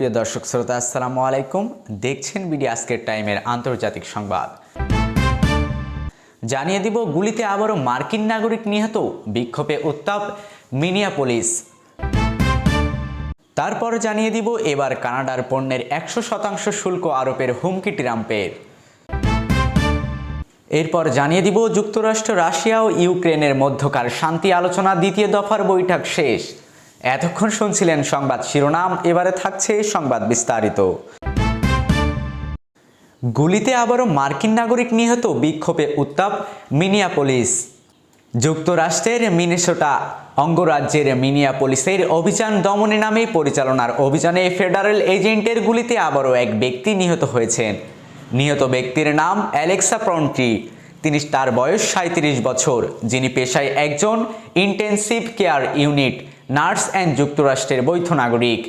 প্রিয় দর্শক শ্রোতা, আসসালামু আলাইকুম। দেখছেন বিডি আজকের টাইমের আন্তর্জাতিক সংবাদ। জানিয়ে দিব, গুলিতে আবারও মার্কিন নাগরিক নিহত, বিক্ষোভে উত্তাপ মিনিয়াপোলিস। তারপর জানিয়ে দিব, এবার কানাডার পণ্যের একশো শতাংশ শুল্ক আরোপের হুমকি ট্রাম্পের। এরপর জানিয়ে দিব, যুক্তরাষ্ট্র, রাশিয়া ও ইউক্রেনের মধ্যকার শান্তি আলোচনা দ্বিতীয় দফার বৈঠক শেষ। এতক্ষণ শুনছিলেন সংবাদ শিরোনাম, এবারে থাকছে সংবাদ বিস্তারিত। গুলিতে আবারও মার্কিন নাগরিক নিহত, বিক্ষোভে উত্তাপ, মিনিয়াপোলিস। যুক্তরাষ্ট্রের মিনেসোটা, অঙ্গরাজ্যের মিনিয়াপোলিসের অভিযান দমনে নামে পরিচালনার অভিযানে ফেডারেল এজেন্টের গুলিতে আবারও এক ব্যক্তি নিহত হয়েছেন। নিহত ব্যক্তির নাম অ্যালেক্সা প্রন্টি। তিনি তার বয়স সাঁত্রিশ বছর, যিনি পেশায় একজন intensive care unit nurse and যুক্তরাষ্ট্রের বৈধ নাগরিক।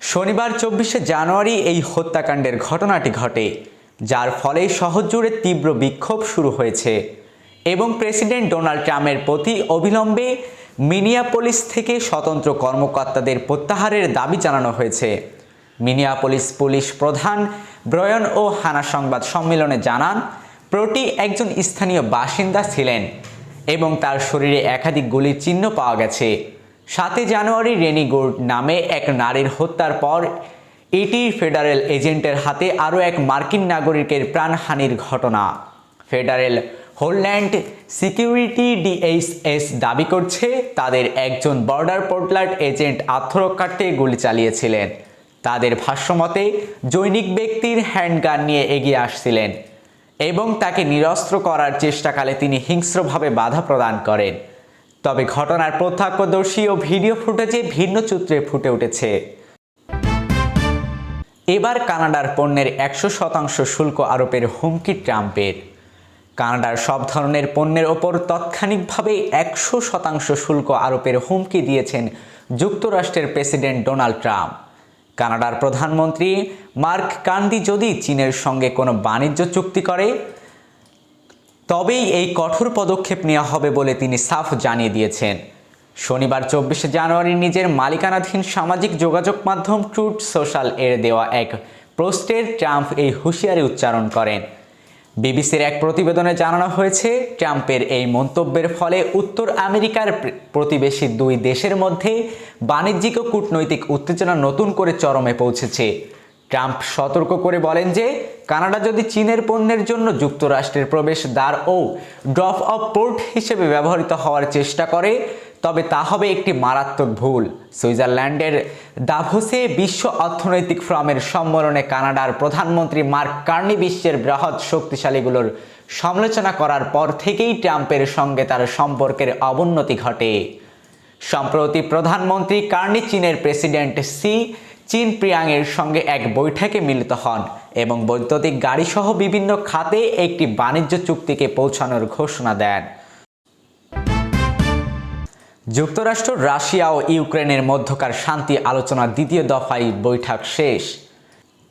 শনিবার চব্বিশে জানুয়ারি এই হত্যাকাণ্ডের ঘটনাটি ঘটে, যার ফলে শহর জুড়ে তীব্র বিক্ষোভ শুরু হয়েছে এবং প্রেসিডেন্ট ডোনাল্ড ট্রাম্পের প্রতি অবিলম্বে মিনিয়াপোলিস থেকে স্বতন্ত্র কর্মকর্তাদের প্রত্যাহারের দাবি জানানো হয়েছে। মিনিয়াপোলিস পুলিশ প্রধান ব্রয়ন ও হানা সংবাদ সম্মেলনে জানান প্রতি একজন স্থানীয় বাসিন্দা ছিলেন এবং তার শরীরে একাধিক গুলির চিহ্ন পাওয়া গেছে। সাতই জানুয়ারি রেনি গোল্ড নামে এক নারীর হত্যার পর এটি ফেডারেল এজেন্টের হাতে আরও এক মার্কিন নাগরিকের প্রাণহানির ঘটনা। ফেডারেল হোল্যান্ড সিকিউরিটি ডিএইচএস দাবি করছে, তাদের একজন বর্ডার পোর্টলার্ড এজেন্ট আত্মরক্ষার্থে গুলি চালিয়েছিলেন। তাদের ভাষ্যমতে, জৈনিক ব্যক্তির হ্যান্ডগান নিয়ে এগিয়ে আসছিলেন এবং তাকে নিরস্ত্র করার চেষ্টাকালে তিনি হিংস্রভাবে বাধা প্রদান করেন। তবে ঘটনার প্রত্যক্ষদর্শী ও ভিডিও ফুটেজে ভিন্ন চিত্রে ফুটে উঠেছে। এবার কানাডার পণ্যের একশো শতাংশ শুল্ক আরোপের হুমকি ট্রাম্পের। কানাডার সব ধরনের পণ্যের ওপর তাৎক্ষণিকভাবে একশো শতাংশ শুল্ক আরোপের হুমকি দিয়েছেন যুক্তরাষ্ট্রের প্রেসিডেন্ট ডোনাল্ড ট্রাম্প। কানাডার প্রধানমন্ত্রী মার্ক কান্দি যদি চীনের সঙ্গে কোনো বাণিজ্য চুক্তি করে তবেই এই কঠোর পদক্ষেপ নেওয়া হবে বলে তিনি সাফ জানিয়ে দিয়েছেন। শনিবার চব্বিশে জানুয়ারি নিজের মালিকানাধীন সামাজিক যোগাযোগ মাধ্যম ট্রুথ সোশ্যাল এর দেওয়া এক পোস্টের ট্রাম্প এই হুঁশিয়ারি উচ্চারণ করেন। বিবিসির এক প্রতিবেদনে জানানো হয়েছে, ট্রাম্পের এই মন্তব্যের ফলে উত্তর আমেরিকার প্রতিবেশী দুই দেশের মধ্যে বাণিজ্যিক ও কূটনৈতিক উত্তেজনা নতুন করে চরমে পৌঁছেছে। ট্রাম্প সতর্ক করে বলেন যে কানাডা যদি চীনের পণ্যের জন্য যুক্তরাষ্ট্রের প্রবেশ দ্বার ও ড্রপ অফ পোর্ট হিসেবে ব্যবহৃত হওয়ার চেষ্টা করে, তবে তা হবে একটি মারাত্মক ভুল। সুইজারল্যান্ডের দাভোসে বিশ্ব অর্থনৈতিক ফোরামের সম্মেলনে কানাডার প্রধানমন্ত্রী মার্ক কার্নি বিশ্বের বৃহৎ শক্তিশালীগুলোর সমালোচনা করার পর থেকেই ট্রাম্পের সঙ্গে তার সম্পর্কের অবনতি ঘটে। সম্প্রতি প্রধানমন্ত্রী কার্নি চীনের প্রেসিডেন্ট সি চীন প্রিয়াংয়ের সঙ্গে এক বৈঠকে মিলিত হন এবং বৈদ্যুতিক গাড়িসহ বিভিন্ন খাতে একটি বাণিজ্য চুক্তিকে পৌঁছানোর ঘোষণা দেন। যুক্তরাষ্ট্র, রাশিয়া ও ইউক্রেনের মধ্যকার শান্তি আলোচনার দ্বিতীয় দফায় বৈঠক শেষ।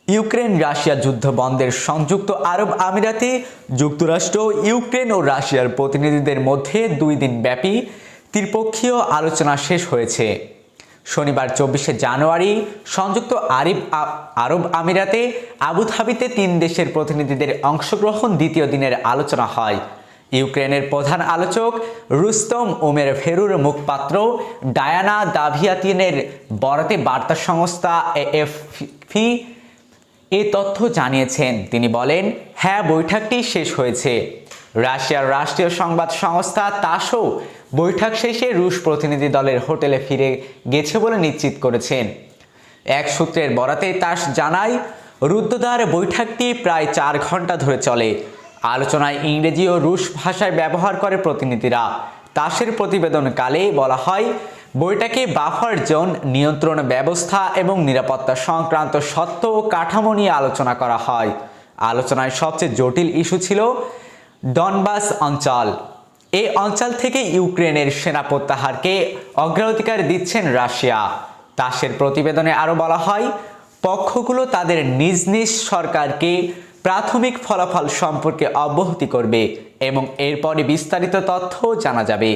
ইউক্রেন, রাশিয়া যুদ্ধ বন্ধের সংযুক্ত আরব আমিরাতে যুক্তরাষ্ট্র, ইউক্রেন ও রাশিয়ার প্রতিনিধিদের মধ্যে দুই দিন ব্যাপী ত্রিপক্ষীয় আলোচনা শেষ হয়েছে। শনিবার চব্বিশে জানুয়ারি, সংযুক্ত আরিব আরব আমিরাতে আবুধাবিতে তিন দেশের প্রতিনিধিদের অংশগ্রহণ দ্বিতীয় দিনের আলোচনা হয়। ইউক্রেনের প্রধান আলোচক রুস্তম ওমের ফেরুর মুখপাত্র ডায়ানা দাভিয়াতিনের বরাতে বার্তা সংস্থা এএফপি এ তথ্য জানিয়েছেন। তিনি বলেন হ্যাঁ বৈঠকটি শেষ হয়েছে। রাশিয়ার রাষ্ট্রীয় সংবাদ সংস্থা তাসও বৈঠক শেষে রুশ প্রতিনিধি দলের হোটেলে ফিরে গেছে বলে নিশ্চিত করেছেন। এক সূত্রের বরাতে তাস জানায়, রুদ্ধদ্বার বৈঠকটি প্রায় চার ঘণ্টা ধরে চলে। আলোচনায় ইংরেজি ও রুশ ভাষায় ব্যবহার করে প্রতিনিধিরা। তাসের প্রতিবেদনকালে বলা হয় বইটাকে বাফার জোন, নিয়ন্ত্রণ ব্যবস্থা এবং নিরাপত্তা সংক্রান্ত সত্য ও কাঠামো নিয়ে আলোচনা করা হয়। আলোচনায় সবচেয়ে জটিল ইস্যু ছিল ডনবাস অঞ্চল। এই অঞ্চল থেকে ইউক্রেনের সেনা প্রত্যাহারকে অগ্রাধিকার দিচ্ছেন রাশিয়া। তাসের প্রতিবেদনে আরও বলা হয়, পক্ষগুলো তাদের নিজ নিজ সরকারকে প্রাথমিক ফলাফল সম্পর্কে অব্যাহতি করবে এবং এরপরে বিস্তারিত তথ্য জানা যাবে।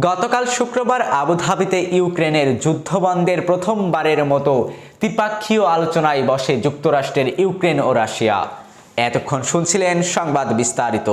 গতকাল শুক্রবার আবুধাবিতে ইউক্রেনের যুদ্ধবন্ধের প্রথমবারের মতো দ্বিপাক্ষীয় আলোচনায় বসে যুক্তরাষ্ট্রের ইউক্রেন ও রাশিয়া। এতক্ষণ শুনছিলেন সংবাদ বিস্তারিত।